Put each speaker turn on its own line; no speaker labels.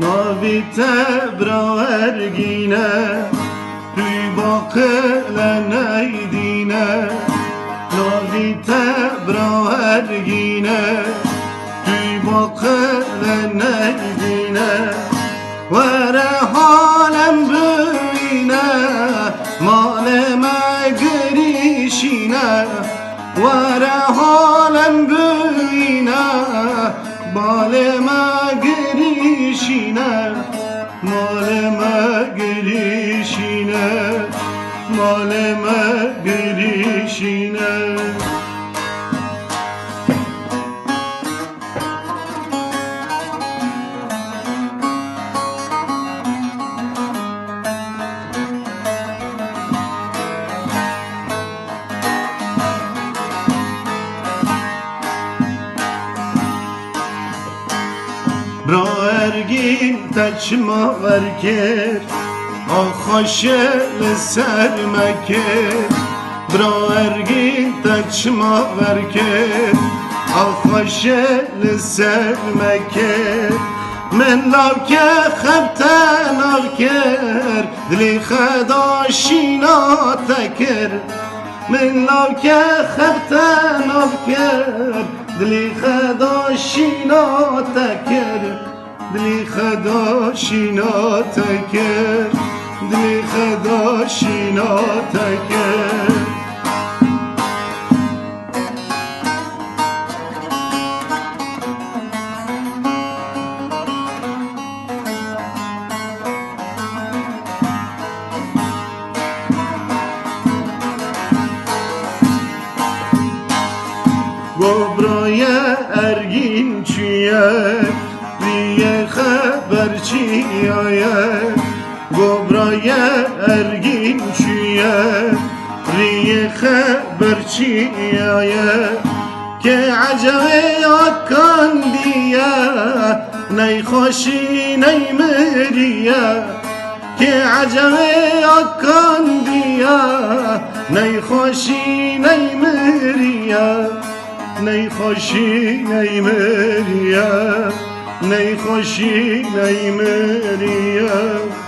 Navi tebra ergine Tüy bakıle neydine Navi tebra ergine Tüy bakıle neydine Vere halem büyüne Maleme girişine. Vere halem büyüne Maleme girişine Maleme girişine Maleme girişine Bra ergin teçma verker Ahaşel sermeker Bra ergin teçma verker Ahaşel sermeker من لو که خبتن آکر دلی خداشینا تکر من لو که خبتن آکر دلی خدا شینا تکر. دلی خدا شینا تکر. دلی خدا شینا تکر. گبرای ارگین چیه دیه خبر چیه گبرای ارگین چیه ریه خبر چیه که عجبه آکان دیه نی خوشی نی مریه که عجبه آکان دیه نی خوشی نی مریه نی خوشی نی مریم نی خوشی نی مریم